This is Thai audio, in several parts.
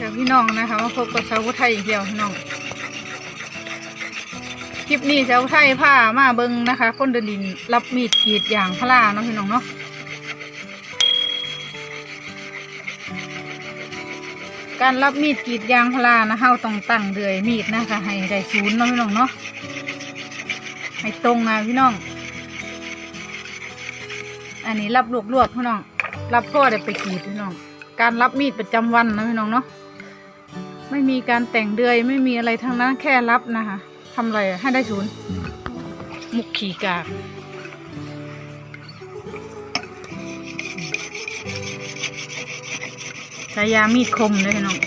ดี๋ยวพี่น้องนะคะมาพบกับชาวพุทไทยอีกเดียวพี่น้อง คลิปนี้ชาวไทยผ้ามาเบิงนะคะคนเดินดินรับมีดกรีดอย่างพลาเนาะพี่น้องเนาะการรับมีดกรีดยางพารานะเฮาต้องตั้งเดือยมีดนะคะให้ได้ศูนย์เนาะพี่น้องเนาะให้ตรงนะพี่น้อง อันนี้รับลวกลวกพี่น้อง รับพ่อได้ไปกรีดพี่น้อง การรับมีดประจำวันนะพี่น้องเนาะ ไม่มีการแต่งเดือยไม่มีอะไรทั้งนั้นแค่รับนะคะทำอะไรให้ได้ศูนย์มุกขี่กากใช้ยามีดคมเลยพี่น้อง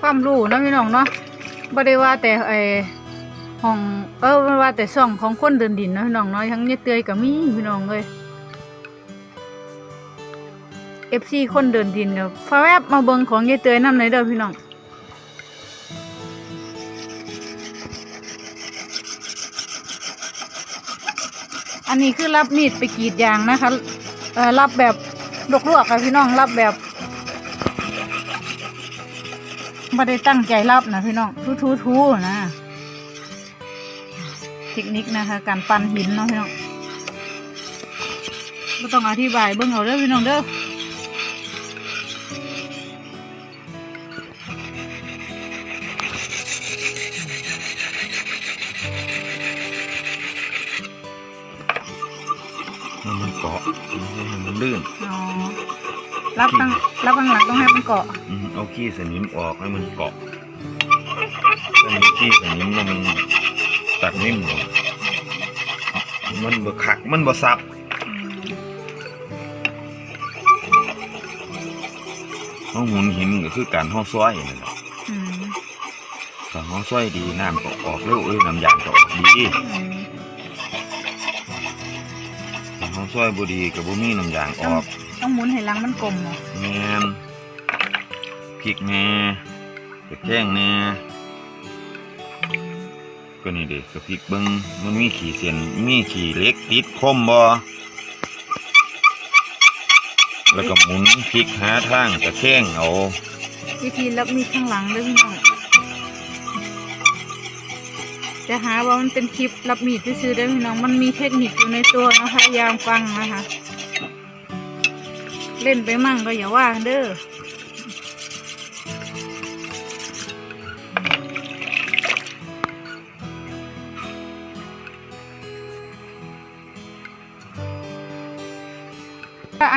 ความรู้เนาะพี่น้องเนาะบ่ได้ว่าแต่ไอห้อง เออว่าแต่ช่องของคนเดินดินนะน้องเนาะทั้งเนี่ยเตยก็มีพี่น้องเลย FC คนเดินดินก็ฟ้าแวบมาเบิ่งของยายเตยนำในอยเด้อพี่น้องอันนี้คือรับมีดไปกรีดยางนะคะเอ่อรับแบบลวกๆค่ะพี่น้องรับแบบไม่ได้ตั้งใจรับนะพี่น้องทูๆๆนะ เทคนิคนะคะ การปั้นหินเนาะพี่น้องก็ต้องอธิบายเบิ่งเอาเด้อพี่น้องเด้อมันมันเกาะมันมันลื่นอ๋อรับข้างรับข้างหลังต้องให้มันเกาะอืมเอาขี้สนิมออกให้มันเกาะถ้ามันขี้สนิมแล้วมัน ตัดนิ่มลงมันบ่ขักมันบ่ซับอืมห้องหมุนหินก็คือการห้องซ้อยนั่นแหละอืมถ้าห้องซ้อยดีน้ำก็ออกเร็วเอ้ยน้ำยางก็ออกดีอืมถ้าห้องซ้อยบ่ดีก็บ่มีน้ำยางออก ต้องหมุนให้หลังมันกลมเหรอแม่นพริกแหน่กระแจ้งแห ก็นี่เด็กกระพริกเบิงมันมีขีเส้นมีขีเล็กติดคมบ่แล้วก็หมุนพลิกหาทางกระแข้งเอาวิธีรับมีข้างหลังด้อพี่น้องจะหาว่ามันเป็นคลิปรับมีดซื่อๆได้พี่น้องมันมีเทคนิคอยู่ในตัวนะพยายามฟังนะคะ เล่นไปมั่งก็อย่าว่าเด้อ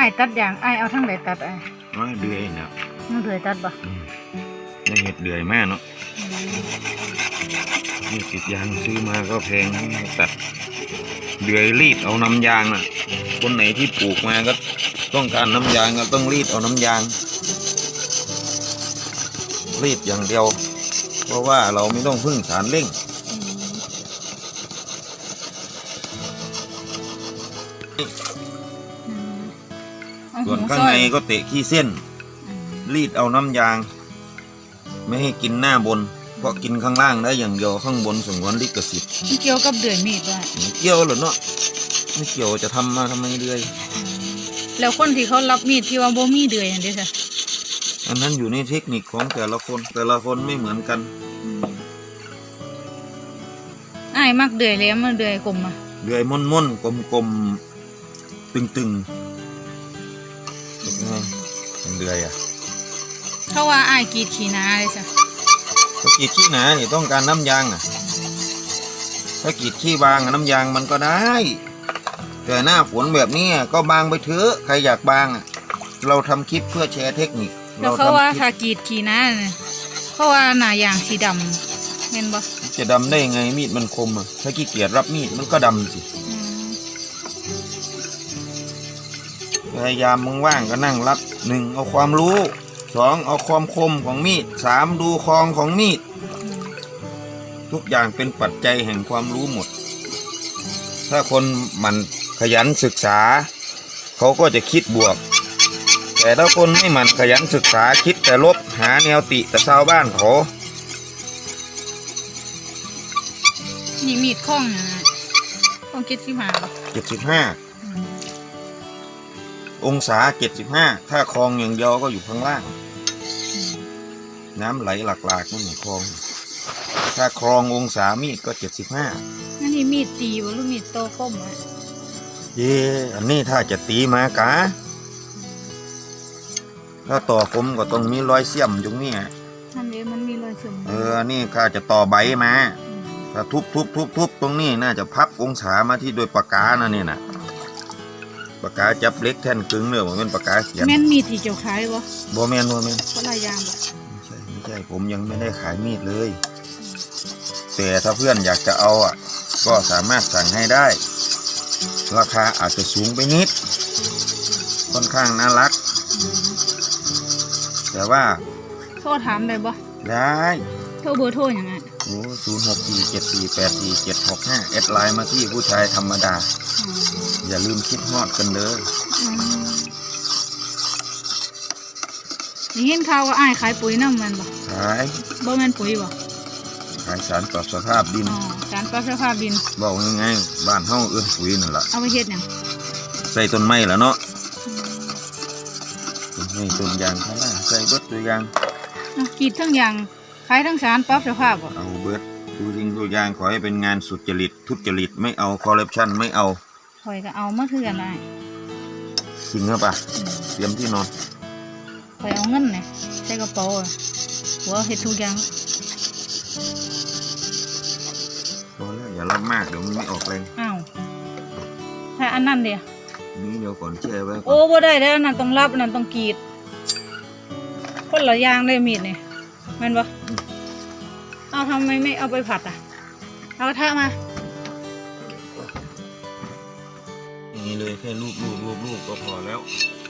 าไอ้ายตัดอย่างไอ้ายเอาทั้งไหนตัดไอ้ายน้อยเดือยเนี่ยมันเลยตัดปะอืมได้เห็ดเดือยแม่เนาะนี่ติดยางซื้อมาก็แพงนะตัดเดือยรีดเอาน้ำยางน่ะ คนไหนที่ปลูกมาก็ต้องการน้ำยางก็ต้องรีดเอาน้ำยาง รีดอย่างเดียว เพราะว่าเราไม่ต้องพึ่งสารเร่ง ส่วนข้างในก็เตะขี้เส้น รีดเอาน้ำยาง ไม่ให้กินหน้าบน เพราะกินข้างล่างได้อย่างเดียวข้างบนสงวนลิขสิทธิ์เกี่ยวกับเดือยมีดว่าไม่เกี่ยวเหรอเนาะไม่เกี่ยวจะทำมาทำไมเรื่อย แล้วคนที่เขารับมีดที่ว่าบ่มีเดือยอันเดียวค่ะอันนั้นอยู่ในเทคนิคของแต่ละคน แต่ละคนไม่เหมือนกันอ้ายมักเดือยเลยมันเดือยกลมอะเดือยม่อนม่อนๆกลมกลมๆตึงตึงๆ เป็นไงเป็นเดือยอะเขาว่าอ้ายกรีดขี้หนาเลยจ้ะถ้ากรีดขี้หนาเนี่ยต้องการน้ำยางอะ ถ้ากรีดขี้บางอะน้ำยางมันก็ได้ แต่หน้าฝนแบบนี้อะก็บางไปเถอะใครอยากบางอะ เราทำคลิปเพื่อแชร์เทคนิคแล้วเราเขาว่าทำคลิถ้าปกรีดขี้หนาเนี่ยเขาว่าหน้ายางสีดำเห็นบ่จะดำได้ไงมีดมันคมอะถ้าขี้เกียจรับมีดมันก็ดำสิ อื พยายามว่างๆก็นั่งรับหนึ่งเอาความรู้สองเอาความคมของมีดสามดูคองของมีดอืมทุกอย่างเป็นปัจจัยแห่งความรู้หมด ถ้าคนหมันขยันศึกษา เขาก็จะคิดบวก แต่ถ้าคนไม่หมั่นขยันศึกษาคิดแต่ลบหาแนวติแต่ชาวบ้านเขานี่มีดข้องนะข้องคิดสิมาบ่เจ็ดสิบห้า องศาเจ็ดสิบห้าถ้าคลองอย่างเดียวก็อยู่ข้างล่าง น้ำไหลหลากๆนั่นหมคลอง ถ้าคลององศามีดก็เจ็ดสิบห้านั่นนี่มีดตีบ่หรือมีดโตคมอะเย่อันนี้ถ้าจะตีมากะ ถ้าต่อผมก็ต้องมีรอยเสียมตรงนี้นั่นเองมันมีรอยซึมเออ นี่ข้าจะต่อใบมา ถ้าทุบทุบทุบทุบตรงนี้น่าจะพับองศามาที่โดยปากกานะนี่นะ ปากกาจับเล็กแท่นกึ่งเลยว่าเป็นปากกาเขียนแม่นมีดที่เจ้าขายบ่บ่แมนบ่แมนก็ลายยางบ่ไม่ใช่ไม่ใช่ผมยังไม่ได้ขายมีดเลย แต่ถ้าเพื่อนอยากจะเอาอะ ก็สามารถสั่งให้ได้ ราคาอาจจะสูงไปนิด ค่อนข้างน่ารัก แต่ว่าโทรถามได้บ่ได้โทรเบอร์โทรหยังไงโอ้ศูนย์หกสี่เจ็ดสี่แปดสี่เจ็ดหกห้าแอดไลน์มาที่ผู้ชายธรรมดา อ ย่าลืมคิดฮอดกันเด้อนี่เห็นข่าวว่าอ้ายขายปุ๋ยน้ำมันบ่ขายบ่แม่นปุ๋ยบ่ขายสารปรับสภาพดินอ๋อการปรับสภาพดินบอกง่ายๆบ้านเฮาเอื้นปุ๋ยนั่นแหละเอาไปเฮ็ดหยังใส่ต้นไม้แหล้วเนาะต้นไม้ต้นยางพาราใส่เบิดตัวอยางอะกรีดทั้งอย่างขายทั้งสารปรับสภาพบ่เอาเบิดดูจริงตัวอย่างขอให้เป็นงานสุจริตทุจริตไม่เอาคอร์รัปชันไม่เอา ข่อยก็เอามาคือกันได้จริงหรือเปล่าเตรียมที่นอนข่อยเอาเงินเนี่ยใส่กระเป๋าอะหัวเฮ็ดทุกอย่างพอแล้วอย่ารับมากเดี๋ยวมันไม่ออกแรงอ้าวถ้าอันนั้นเดียวนี้เดี๋ยวก่อนแช่ไว้ก่โอ้อนบ่ได้แล้วอันนั้นต้องรับอันนั้นต้องกรีดคนละอย่างเลยมีดนี่แม่นบ่เอาทำไมไม่เอาไปผัดอะ เอากระทะมา เลยแค่ลูบลูบลูบลูบก็พอแล้ว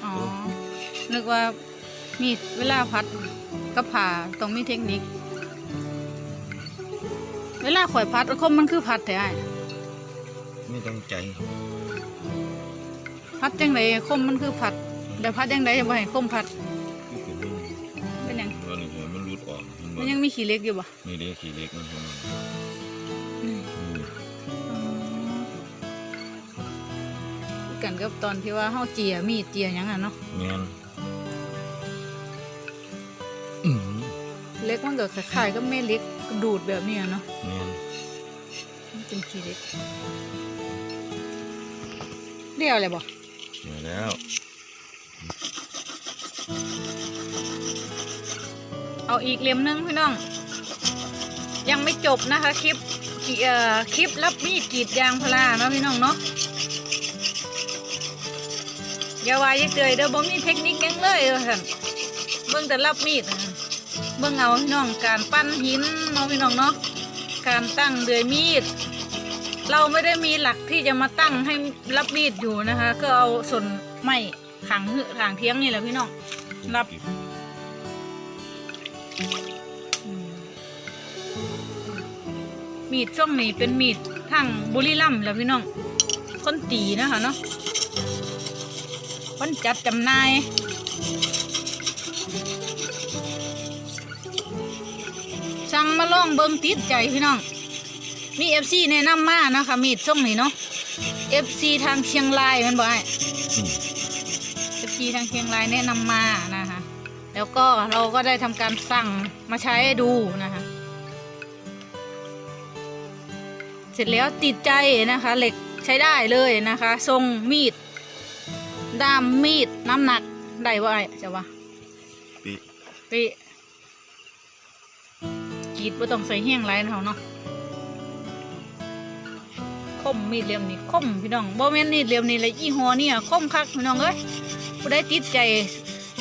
อ๋อนึกว่ามีดเวลาผัดกับผ่าต้องมีเทคนิค เวลาข่อยผัดคมมันคือผัดแต่อ้ายไม่ต้องใจผัดจังไดคมมันคือผัดแต่ผัดจังไดจะบ่ให้คมผัดที่เป็นนี่เป็นหยังว่านี่หัวมันรูดออกมันมันยังมีขี้เหล็กอยู่บ่นี่เด็กขี้เล็กมัน กันกับตอนที่ว่าเฮาเจียมีดเจียหยังอะเนาะแมนอืมเล็กมันก็คล้ายๆกับแม่เล็กดูดแบบนี้อะเนาะแมนมันเป็นขี้เล็กเรียวเลยบ่เดี๋ยวแล้วเอาอีกเล่มหนึงพี่น้อง ยังไม่จบนะคะ คลิปเอ่อคลิปรับมีดกรีดยางพาราเนาะพี่น้องเนาะ อย่าว่าอย่าเตยเด้อบ่มีเทคนิคยังเลยว่าซั่นเบิ่งแต่รับมีดเบิ่งเอาพี่น้องการปั้นหินเนาะพี่น้องเนาะการตั้งเดือยมีด เราไม่ได้มีหลักที่จะมาตั้งให้รับมีดอยู่นะคะ ก็เอาส่วนไม้ขางหือขางเทียงนี่แหละพี่น้องรับมีดช่วงนี้เป็นมีดทางบุรีรัมย์แล้วพี่น้องคนตีนะคะเนาะ คนจัดจำหน่ายสั่งมาลองเบิ่งติดใจพี่น้อง มีเอฟซีแนะนำมานะคะมีดช่วงนี้เนาะเอฟซีทางเชียงรายมันบ่ไอ้เอฟซีทางเชียงรายแนะนำมานะคะ แล้วก็เราก็ได้ทำการสั่งมาใช้ดูนะคะ เสร็จแล้วติดใจนะคะ เหล็กใช้ได้เลยนะคะ ทรงมีด ด้ามมีดน้ำหนัก ได้ว่าไอ้จะว่าปิเปีกรีดไม่ต้องใส่เฮี้ยงไรนะเขาเนาะคมมีดเหลี่ยมนี่คมพี่น้องบ่แม่นมีดเหลี่ยมนี่เลยยี่ห้อนี่อะคมคักพี่น้องเอ้ยผู้ได้ติดใจ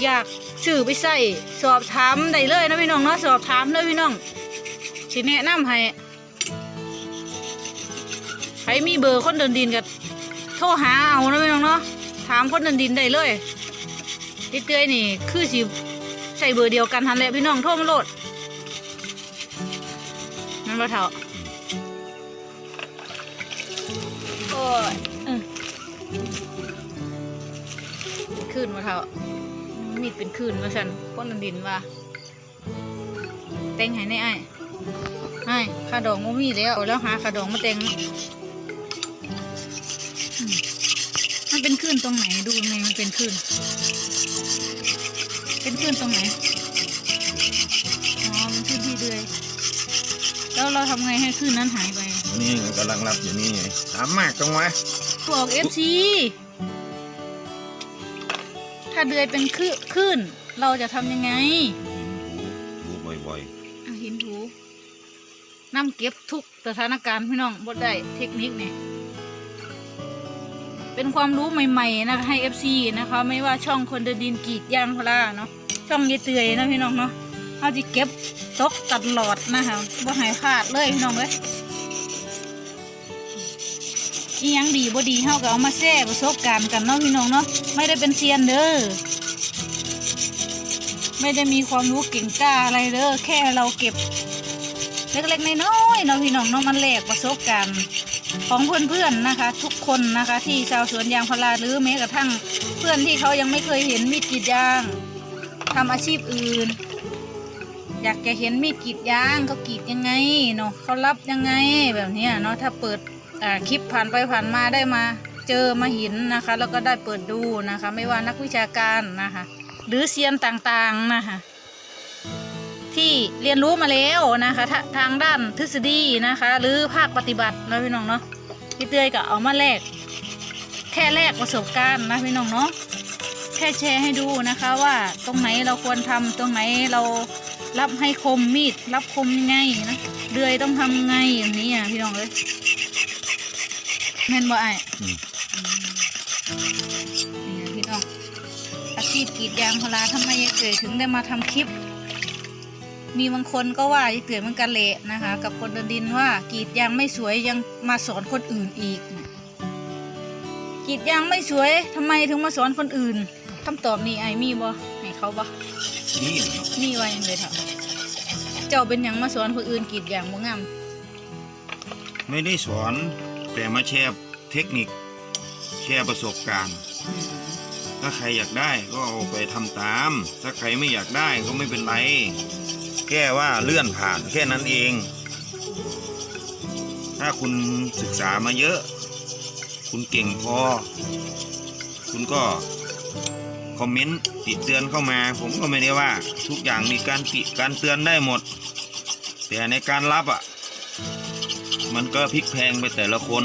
อยากซื้อไปใส่สอบถามได้เลยนะพี่น้องเนาะสอบถามเลยพี่น้องสิแนะนำให้ใครมีเบอร์คนเดินดินก็โทรหาเอานะพี่น้องเนาะ ถามคนเดินดินได้เลยติดเตยนี่ คือสิใส่เบอร์เดียวกันทันแหละพี่น้องโทรมาโหลดนั่นว่าเถอะโอ้ยอขึ้นมาเถอะมีดเป็นคืนมาสันพ้นอันดินว่าแต่งให้ในไอ้ไอ้ขาดองบ่มีแล้วแล้วหาขาดองมาแต่ง มันเป็นคลื่นตรงไหนดูไงมันเป็นคลื่นเป็นคลื่นตรงไหน อ๋อ มันคลื่นที่เดือย แล้วเราทำไงให้คลื่นนั้นหายไป นี่ไงกำลังรับอยู่นี่ไงถามมากจังวะบอกเอฟซีถ้าเดือยเป็นคลื่นคลื่นเราจะทำยังไง ดูบ่อยอะหินถูน้ำเก็บทุกสถานการณ์พี่น้องบดได้เทคนิคเนี่ย เป็นความรู้ใหม่ๆนะคะให้ FC นะคะ ไม่ว่าช่องคนเดินดินกรีดยางพาราเนาะช่องเยเตยนะพี่น้องเนาะเขาจะเก็บตกตัดหลอดนะคะบ่ใหายขาดเลยพี่น้องเลยอียังดีบ่ดีเฮาก็เอามาแชร์ประสบการณ์กันเนาะพี่น้องเนาะไม่ได้เป็นเซียนเด้อไม่ได้มีความรู้เก่งกล้าอะไรเด้อแค่เราเก็บ เล็กๆน้อยๆเนาะพี่น้องเนาะมันแลกประสบการณ์ ของเพื่อนๆนะคะ ทุกคนนะคะ ที่ชาวสวนยางพาราหรือแม้กระทั่งเพื่อนที่เขายังไม่เคยเห็นมีดกรีดยางทำอาชีพอื่น อยากจะเห็นมีดกรีดยางเขากรีดยังไงเนาะเขารับยังไงแบบนี้เนาะถ้าเปิดคลิปผ่านไปผ่านมาได้มาเจอมาเห็นนะคะ แล้วก็ได้เปิดดูนะคะ ไม่ว่านักวิชาการนะคะ หรือเซียนต่างๆนะคะ ที่เรียนรู้มาแล้วนะคะทาทางด้านทฤษฎีนะคะ หรือภาคปฏิบัตินะพี่น้องเนาะพี่เตยก็เอามาแลกแค่แลกประสบการณ์นะพี่น้องเนาะแค่แชร์ให้ดูนะคะว่าตรงไหนเราควรทำตรงไหนเรารับให้คมมีดรับคมยังไงนะเดือยต้องทำไงอย่างนี้อะพี่น้องเลยแม่นบ่ไอ้ๆอืมนี่นะพี่น้องอาชีพกรีดยางพาราทำไมยายเกิดถึงได้มาทำคลิป มีบางคนก็ว่ายายเกิดมันกันเละนะคะ กับคนเดินดินว่ากรีดยางไม่สวยยังมาสอนคนอื่นอีกเนี่ยกรีดยางไม่สวยทำไมถึงมาสอนคนอื่นคำตอบนี่ไอ้มีบ่ให้เขาบ่นี่เนาะมีไว้ยังเลยเถอะเจ้าเป็นหยังมาสอนคนอื่นกรีดยางบ่งามไม่ได้สอนแต่มาแชร์เทคนิค แชร์ประสบการณ์ ถ้าใครอยากได้ก็เอาไปทำตาม ถ้าใครไม่อยากได้ก็ไม่เป็นไร แค่ว่าเลื่อนผ่านแค่นั้นเอง ถ้าคุณศึกษามาเยอะ คุณเก่งพอ คุณก็คอมเมนต์ติดเตือนเข้ามา ผมก็ไม่ได้ว่าทุกอย่างมีการติการเตือนได้หมด แต่ในการรับอะ มันก็พลิกแพงไปแต่ละคน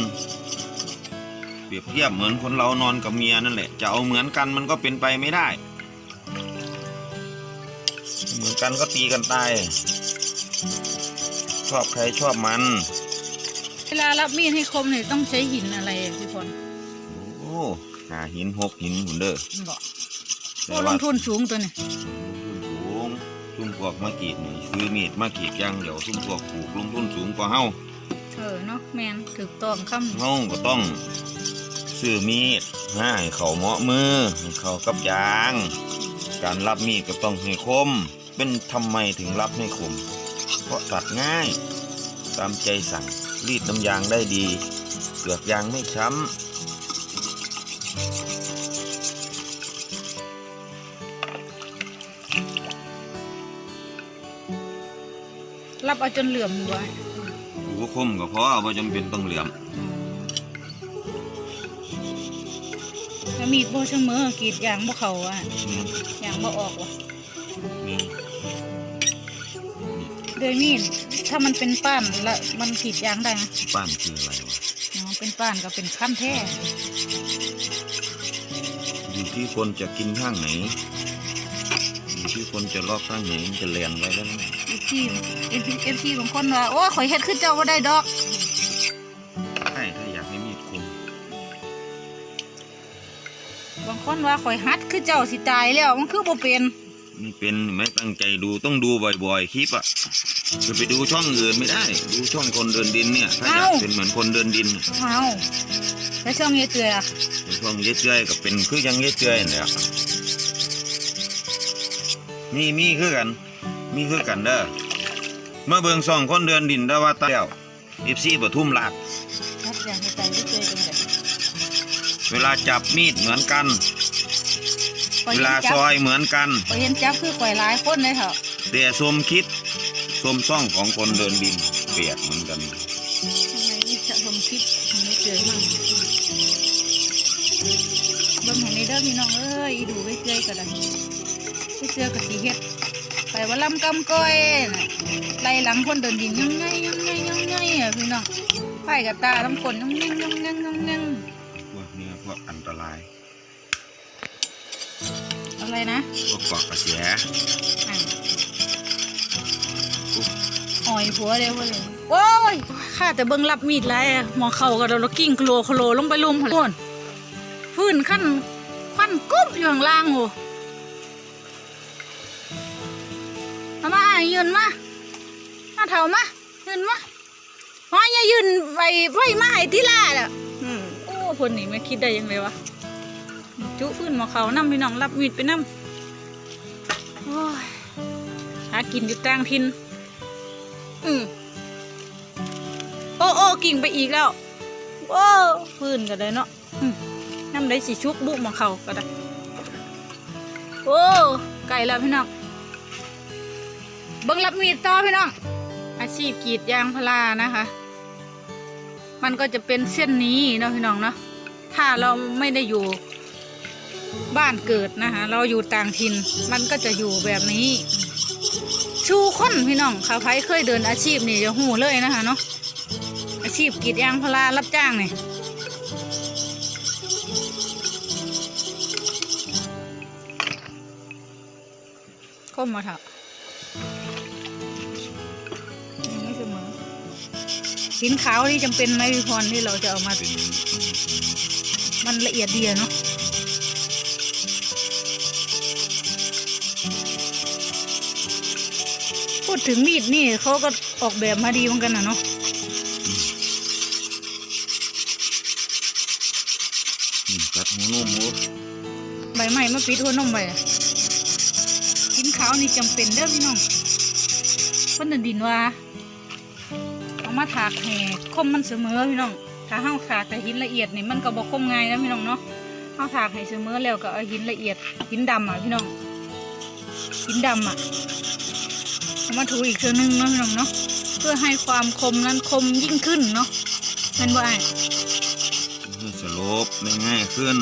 เปรียบเทียบเหมือนคนเรานอนกับเมียนั่นแหละ จะเอาเหมือนกันมันก็เป็นไปไม่ได้ เหมือนกันก็ตีกันตาย ชอบใครชอบมัน เวลารับมีดให้คมเนี่ยต้องใช้หินอะไรอะพี่พลโอ้หาหินหกหินหุ่นเด้อบอกแต่โอ้ลว่างทุนสูงตัวนี้สูงซุ่มพวกมากรีดนี่ซื้อมีดมากรีดอยางเดี๋ยวซุ่มพวกปลูกลงทุนสูงกว่าเฮาเออเนาะแมนถูกต้องคำเฮาก็ต้องซื้อมีดมาให้เขาเหมาะมือให้เขากับยาง การรับมีดก็ต้องให้คม เป็นทำไมถึงรับให้คม เพราะตัดง่าย ตามใจสั่งรีดน้ำยางได้ดีเปลือกยางไม่ช้รับเอาจนเหลื่อมอยู่ไว้ำหูคมก็พอว่าจำเป็นต้องเหลื่อม ถ้ามีดโบเสมอกรีดยางบ่เขาอะนี่ยางบ่ออกว่ะนี่โดยมีดถ้ามันเป็นป้านแล้วมันกรีดยางได้นะป้านคืออะไรวะอ๋อเป็นป้านก็เป็นขั้นแท้อยู่ที่คนจะกินข้างไหนอยู่ที่คนจะลอกข้างไหนมันจะเลียนไว้แล้วนะเอฟซีเอฟเอฟซีบางคนว่าโอ้ข่อยเฮ็ดขึ้นเจ้าบ่ได้ดอก คนว่าข่อยฮัดคือเจ้าสิตายแล้วมันคือบ่เป็นนี่เป็นไม่ตั้งใจดูต้องดูบ่อยๆคลิปอะจะไปดูช่องอื่นไม่ได้ ดูช่องคนเดินดินเนี่ยถ้าอยากเป็นเหมือนคนเดินดินเอาแล้วช่องเยเตืออะช่องเย้เจ้ยก็เป็นคือยังเย้เจ้ยนี่แหละมีมีคือกัน มีคือกันเด้อเมื่อเบิ่งช่องคนเดินดินได้ว่าตาแล้วเอฟซีปทุมราชครับอย่างเยใจเยเตือเป็นแบบ เวลาจับมีดเหมือนกันข่อยเวเห็นลาจัซบอยเหมือนกันข่อยเห็นจับคือข่อยหลายคนเลยเถอะแต่สมคิดสมซ่องของคนเดินดินเปียกเหมือนกันทำไมนี่จะทำคลิปทำไม่เจอมั่งเบิ่งของนี้เด้อพี่น้องเอ้ยอีดูไว้เจอกันได้ไว้เจอกับสีเฮ็ดไปว่าลำกำก้อยน่ะไล่หลังคนเดินดินยังไงยังไงยังไงอะพี่น้องไฟกับตาทั้งคนยังไงยังไงยังไงพว กเนี้ยพวกอันตรายอะไรนะพวกเกาะกระแสอะอ่อยผัวเดียวเลยโอ้ยข้าแต่เบิ่งรับมีดไรอะหมอเข่ากับเรากิ้งโคลโคลลงไปลุมหัวโนฟื้นขั้นควันกุ๊บอยู่ข้างล่างโหเอามาอะยืนมามาเถามายืนมาพออย่ายืนไปไฟมาให้ที่ลาดอ่ะอืมโอ้คนนี้ไม่คิดได้ยังไงวะจุฟื้นหมอเขานำพี่น้องรับมีดไปนำโอ้ยหากินอยู่กลางทินอืมโอ้โอ้กิ่งไปอีกแล้วโอ้พื้นกันเลยเนาะอืมน้ำได้สิชุกบุกมาเขาก็ได้โอ้ไก่แล้วพี่น้องเบิ้งรับมีดต่อพี่น้องอาชีพกรีดยางพารานะคะ มันก็จะเป็นเส้นนี้เนาะพี่น้องเนาะถ้าเราไม่ได้อยู่บ้านเกิดนะคะเราอยู่ต่างถิ่นมันก็จะอยู่แบบนี้ ชูค้นพี่น้องข้าไผเคยเดินอาชีพนี่จะหูเลยนะคะเนาะอาชีพกรีดยางพารารับจ้างนี่คมมาเถอะ สินขาวนี่จำเป็นไหมพี่พรที่เราจะเอามาเป็นมันละเอียดดีอะเนาะพูดถึงมีดนี่เขาก็ออกแบบมาดีเหมือนกันนะเนาะอืมกัดหัวนุ่มโอ้ใบไม้มาปิดหัวนมไปอะกินขาวนี่จำเป็นเด้อพี่น้องคนเดินดินว่าเอา มาถากแห่คมมันเสมอพี่น้อง ถ้าห้าถากแต่หินละเอียดนี่มันก็บอกคมง่ายนะพี่น้องเนาะห้าถากให้เสมอแล้วก็เอาหินละเอียดหินดำอะพี่น้องหินดำอะเอามาถูอีกเทื่อนึงเนาะพี่น้องเนาะเพื่อให้ความคมนั้นคมยิ่งขึ้นเนาะเป็นว่าไอ้ให้สลบได้ง่ายขึ้น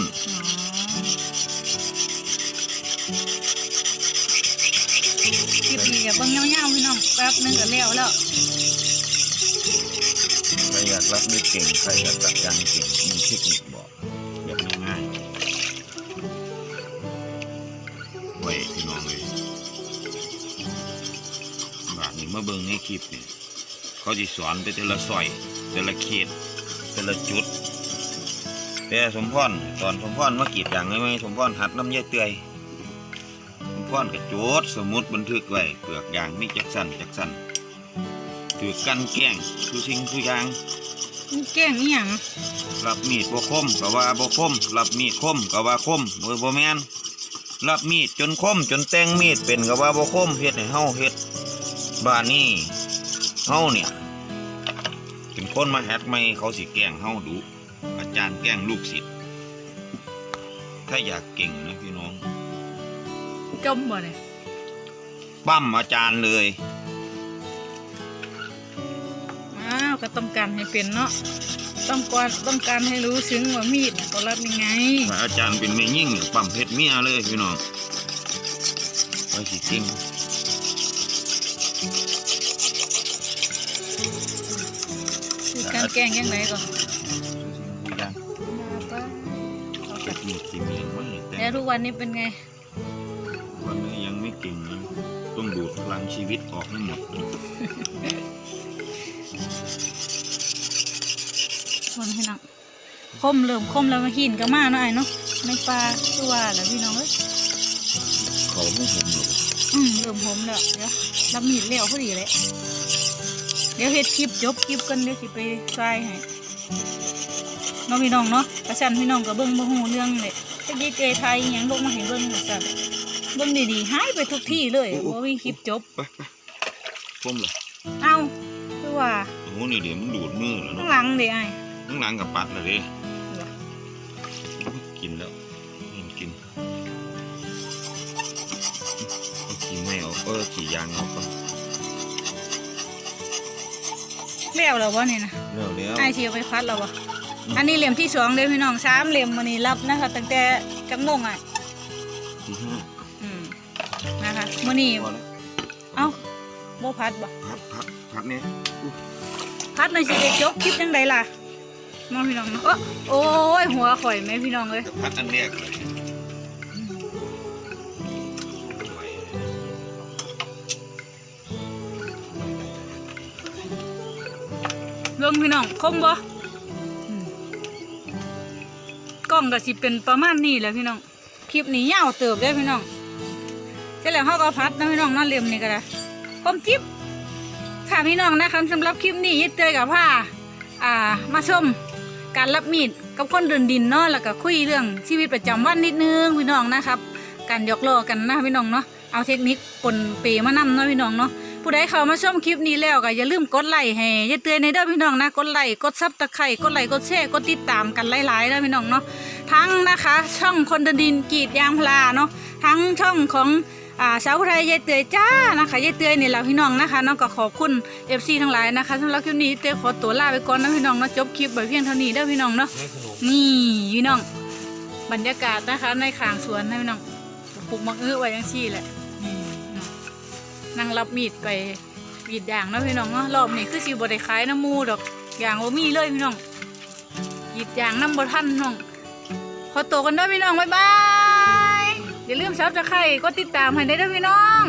คลิปนี้กับเบิ้งเงาๆพี่น้องแป๊บหนึงก็แล้วแล้ว ใครอยากรับไม่เก่ง ใครอยากตัดยางเก่งมีเทคนิคบอกแบบง่ายๆไว้พี่น้องเลยบาทนี้มาเบิ่งในคลิปนี่เขาจะสอนไปแต่ละซอยแต่ละเขตแต่ละจุด แต่สมพรตอนสมพรมากีดยางไงไหมสมพรหัดน้ำเยอะเตยสมพรกับโจดสมุดบันทึกไว้เปลือกยางมีจักสันจักสัน ถือกันแกล้งคือสิ่งคืออยางมันแกล้งอีหยังรับมีดบ่คมก็ว่าบ่คมรับมีดคมก็ว่าคมโดยบ่แม่นรับมีดจนคมจนแต่งมีดเป็นก็ว่าบ่คมเฮ็ดให้เฮาเฮ็ดบ้านนี้เฮาเนี่ยเป็นคนมาหัดใหม่เขาสิแกล้งเฮาดุอาจารย์แกล้งลูกศิษย์ถ้าอยากเก่งนะพี่น้องจมบ่เนี่ยปั้มอาจารย์เลย ก็ต้องการให้เป็นเนาะต้องการต้องการให้รู้ซึ้งว่ามีดน่ะเขารับยังไงถ้าอาจารย์เป็นแม่ยิ่งเนี่ยปั้มเพชรเมียเลยพี่น้องไปสิจริงคือการแกล้งยังไงก่อนคือสิ่งคืออยางเก็บมีดที่เมียนไว้แต่แล้วทุกวันนี้เป็นไงวันนี้ยังไม่เก่งนะต้องดูดพลังชีวิตออกให้หมด คมเริ่มคมแล้วมาหินก็มาเนาะไอ้เนาะในปลาตัวาแหล้วพี่น้องเอ้ยเขาไม่ผมหรอกอืมเริ่มผมแล้วเดี๋ยวรับมีดเลี้ยวพอดีเลยเดี๋ยวเฮ็ดคลิปจบคลิปกันเดี๋ยวสิไปใส่ให้เน้องพี่น้องเนาะกระชันพี่น้องก็เบิ่งบ่ฮู้เรื่องเลยตะกี้เกยไทยอิหยังลงมาให้เบิ่งกระชันเบิ่งดีๆหายไปทุกที่เลยบ่มีคลิปจบไปไปผมเหรอเอ้าคือว่าโอ้โหนี่เดี๋ยวมันดูดมือแล้วข้างเนาะหลังเด้ไอ้ข้างหลังกับปัดเลยเด้เหรอ กินแล้วนี่กินเอาขี่ไม่เอาเออขี่ยางเอาก็แล้วเหรอวะนี่นะเร็วแล้วไอเชียไปพัดแล้ววะอันนี้เหลี่ยมที่สองเลยพี่น้องสามเหลี่ยมวันนี้รับนะคะตั้งแต่จังโมงอะที่ห้าอืมนะคะมื่อนี้พอแล้วเอ้าโมพัดบ่พักพักพักเนี่ยพัดในสิเด็กจบคลิปยังไงล่ะ น้องพี่น้องเนาะโอ้ยหัวข่อยไหมพี่น้องเอ้ยจะพักอันแรกเลยเรื่องพี่น้องคมบ่อืมกล้องก็สิเป็นประมาณนี้แหละพี่น้อง คลิปนี้ยาวเติบได้อพี่น้องเสร็จแล้วเขาก็พัดนะพี่น้องนั่นเลียมนี่ก็ได้คมจิ๊บค่ะพี่น้องนะคะสำหรับคลิปนี้ยึดเตยกับผ้าอ่า มาชม การรับมีดกับคนเดินดินเนาะแล้วก็คุยเรื่องชีวิตประจำวันนิดนึงพี่น้องนะครับ การหยอกล้อกันนะพี่น้องเนาะเอาเทคนิคปนเปมานำเนาะพี่น้องเนาะผู้ใดเข้ามาชมคลิปนี้แล้วก็อย่าลืมกดไลค์ให้อย่าเตือนในเด้อพี่น้องนะกดไลค์กดซับตะไคร่กดไลค์กดแชร์กดติดตามกันหลายๆเด้อพี่น้องเนาะทั้งนะคะ ช่องคนเดินดินกรีดยางพาราเนาะทั้งช่องของ อ่าสาวไทยยายเตยจ้านะคะยายเตยนี่แหละพี่น้องนะคะน้องก็ขอบคุณ FC ทั้งหลายนะคะสำหรับคลิปนี้เตยขอตัวลาไปก่อนนะพี่น้องเนาะจบคลิปไว้เพียงเท่านี้เด้อพี่น้องเนาะนี่พี่น้องบรรยากาศนะคะในขางสวนนะพี่น้องปลูกมักอื้อไว้ยังชี่แหละนี่นั่งรับมีดไปมีดย่างนะพี่น้องเนาะรอบนี้คือสิบได้ขายน้ำมูดอกอย่างว่ามีเลยพี่น้องหยิบอย่างน้ำบทันพี่น้องขอตัวกันด้วยพี่น้องบ๊ายบาย อย่าลืมซับจะไข่ก็ติดตามให้ได้ด้วยพี่น้อง